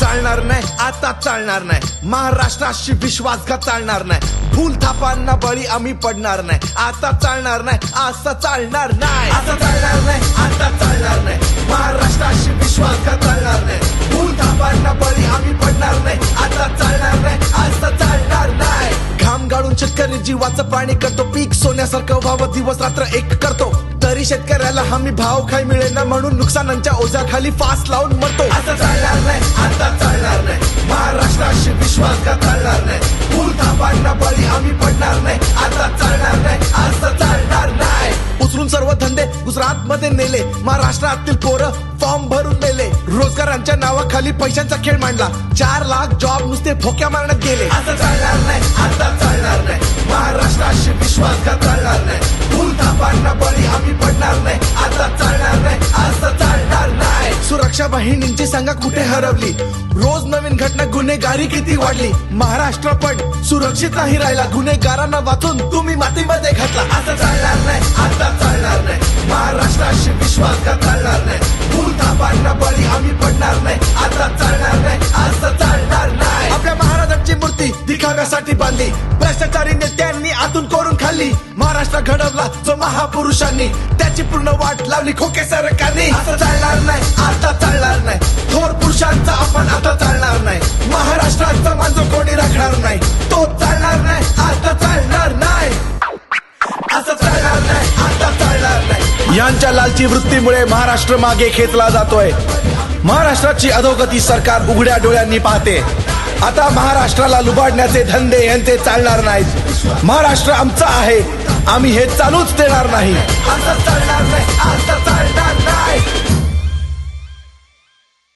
चालणार नाही आता चालणार नाही. महाराष्ट्राशी विश्वासघात चालणार नाही. भूल थापांना बळी आम्ही पडणार नाही. आता चालणार नाही असं चालणार नाही. आता चालणार नाही आता चालणार नाही. महाराष्ट्राशी विश्वासघात चालणार नाही. भूल थापांना बळी आम्ही पडणार नाही. आता चालणार नाही असं चालणार नाही. घाम गाळून शेतकरी जीवाचं पाणी करतो. पीक सोन्यासारखं व्हावं दिवस रात्र एक करतो. तरी शेतकऱ्याला हमी भाव खाय मिळेना म्हणून नुकसानांच्या ओझ्याखाली फास लावून मरतो. आता चालणार नाही आता चालणार नाही. महाराष्ट्राशी विश्वासघात चालणार नाही. फुल थापांना बळी आम्ही पडणार नाही. आता चालणार नाही असं चालणार नाही. उचलून सर्व धंदे गुजरात मध्ये नेले. महाराष्ट्रातील पोरं फॉर्म भरून नेले. रोजगारांच्या नावाखाली पैशांचा खेळ मांडला. चार लाख जॉब नुसते भोक्या मारण्यात गेले. असं चालणार नाही आता चालणार भूल बळी आम्ही पडणार नाही. आता चालणार नाही असं चालणार नाही. सुरक्षा वाहिनींची सांगा कुठे हरवली? रोज नवीन घटना गुन्हेगारी किती वाढली? महाराष्ट्र पण सुरक्षित नाही राहिला. गुन्हेगारांना वाचून तुम्ही मातीमध्ये घातला. असं चालणार नाही आता चालणार नाही. महाराष्ट्राशी विश्वासघात चालणार नाही? भूल बळी आम्ही पडणार नाही. आता चालणार नाही असं चालणार नाही. आपल्या महाराजांची मूर्ती दिखाव्यासाठी बांधली. भ्रष्टाचारी नेत्यांनी महापुरुषांनी त्याची पूर्ण वाट लावली खोके सरकारने. आता चालणार नाही आता चालणार नाही. थोर पुरुषांचा आपण आता चालणार नाही. महाराष्ट्राचा मांजो कोणी राखणार नाही. तो चालणार नाही आता चालणार नाही. असं चालणार नाही आता चालणार नाही. यांच्या लालची वृत्तीमुळे महाराष्ट्र मागे खेचला जातोय. महाराष्ट्राची अधोगती सरकार उघड्या डोळ्यांनी पाहते. आता महाराष्ट्राला लुबाडण्याचे धंदे यांचे चालणार नाहीत. महाराष्ट्र आमचा आहे. आम्ही हे चालूच देणार नाही. असं चालणार नाही असं चालणार